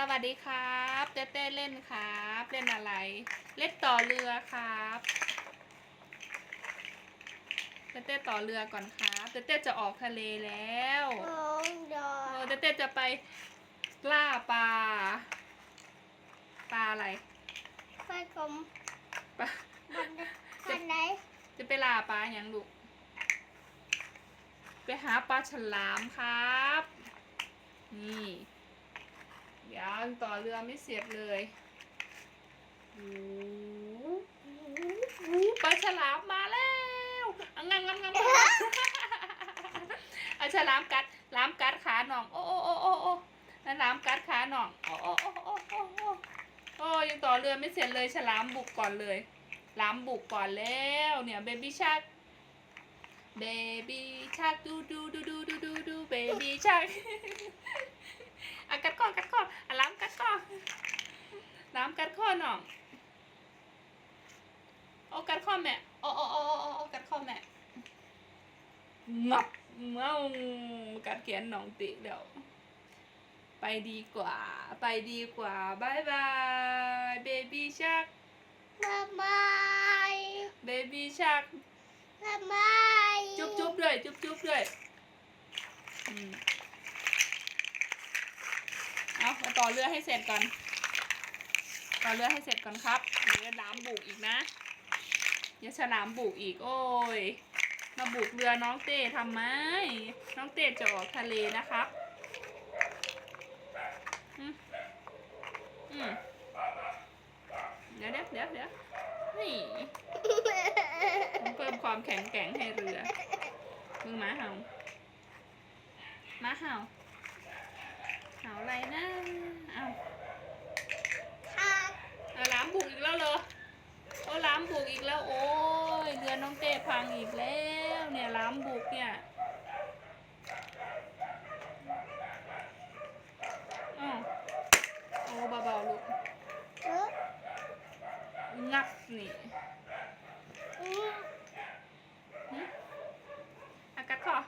สวัสดีครับเต้เต้เล่นครับ เล่นอะไร เล่นต่อเรือครับเต้เต้ต่อเรือก่อนครับเต้เต้จะออกทะเลแล้วน้องดอเออเต้เต้จะไปล่าปลาปลาอะไรไปกลมปลาบันไดบันไดจะไปล่าปลาอย่างลูกไปหาปลาฉลามครับ นี่ เดี๋ยวต่อเรือไม่เสร็จเลยโอ้โหโอ้โหปลาฉลามมาแล้วอังงังงังงังอาฉลามกัดลามกัดขาหน่อง โอ้โอ้โอ้โอ้โอ้นั่นลามกัดขาหน่อง โอ้โอ้โอ้โอ้โอ้โอ้โอ้ยังต่อเรือไม่เสร็จเลยฉลามบุกก่อนเลยลามบุกก่อนแล้วเนี่ยเบบี้ชักเบบี้ชักดูดูดูดูดูดูดูเบบี้ชักอะกัดข้อกัดข้ออะล้ำ กัดข้อล้ำกัดข้อหน่องโอ้กัดข้อแม่โอ้โอ้โอ้โอ้โอ้กัดข้อแม่งับเมากัดแขนหน่องติเดี๋ยว ไปดีกว่า ไปดีกว่าบายบายเบบี้ชักบ๊ายบายเบบี้ชักบ๊ายบายจุ๊บจุ๊บด้วย จุ๊บจุ๊บด้วย อืมเอามา ต่อเรือให้เสร็จก่อน ต่อเรือให้เสร็จก่อนครับเดี๋ยวฉลามบุกอีกนะเดี๋ยวฉลามบุกอีก โอ้ยมาบุกเรือน้องเต้ทำไม น้องเต้จะออกทะเลนะครับอืมอืมเดี๋ยวเดี๋ยวเดี๋ยวเดี๋ยวนี่เพิ่มความแข็งแกร่งให้เรือ มึงหมาเห่าหมาเห่าาอะไรนะเอาค่ะเอาล้ามบุกอีกแล้วเหรอโอ้ล้ามบุกอีกแล้ว โอ้ยเรือน้องเต้พังอีกแล้ว เนี่ยล้ามบุกเนี่ยอ้าวโอ้เบาๆลูก เออ งับนี่ อืม หึอากัดคอ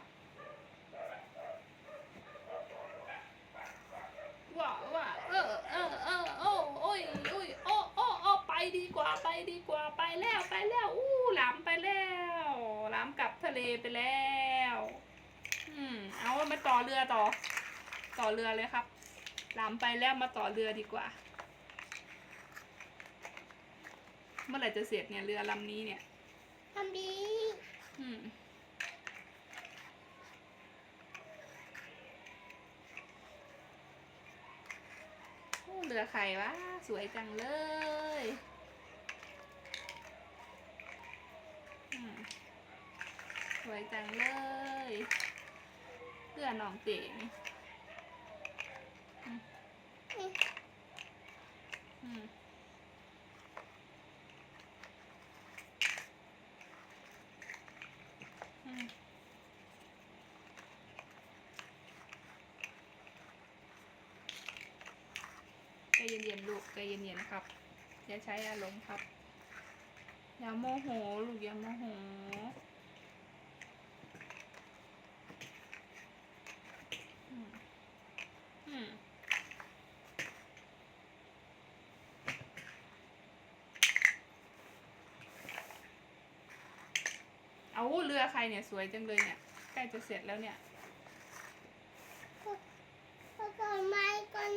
ว่าว่าเออเออเออโอ้โอ้ยโอ้ยโอ้โอ้โอ้ไปดีกว่าไปดีกว่าไปแล้วไปแล้วอู้หลามไปแล้วหลามกลับทะเล ไปแล้ว อืม เอามาต่อเรือต่อ ต่อเรือเลยครับหลามไปแล้วมาต่อเรือดีกว่า เมื่อไหร่จะเสร็จเนี่ยเรือลำนี้เนี่ยทำดีอืมโอ้เรือใครวะสวยจังเลยอืมส วยจังเลยเรือหนองเต๋นี่มอืมอืมใจเย็นๆลูกใจเย็นๆครับ อย่าใช้อารมณ์ครับ อย่าโมโหลูกอย่าโมโหอืมอืม เอาเรือใครเนี่ยสวยจังเลยเนี่ยใกล้จะเสร็จแล้วเนี่ยก่อนไม้ก่อน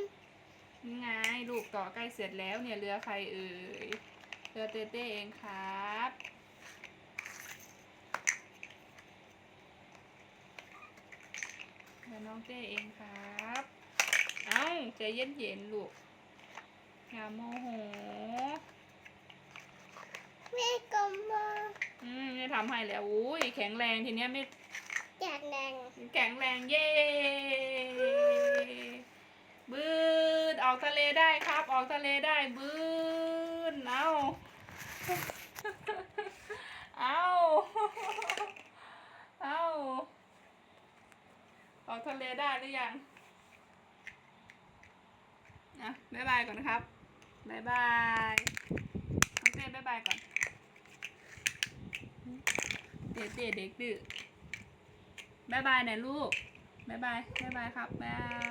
นี่ไงลูกต่อใกล้เสร็จแล้วเนี่ยเรือใครเอ่ยเรือเต้เต้เองครับเรือน้องเต้เองครับเอ้าใจเย็นๆลูกอย่าโมโห แม่ก็มาอืมไม่ทำให้แล้วอุ้ยแข็งแรงทีเนี้ยไม่จัดแดงแข็งแรงเย้บืนออกทะเลได้ครับ ออกทะเลได้บืนเอาเอาเอาออกทะเลได้หรือยังอะบ๊ายบายก่อนนะครับบ๊ายบายน้องเต้บ๊ายบายก่อน เต้เต้เด็กดื้อบ๊ายบายหน่อยลูกบ๊ายบายบ๊ายบายครับบ๊าย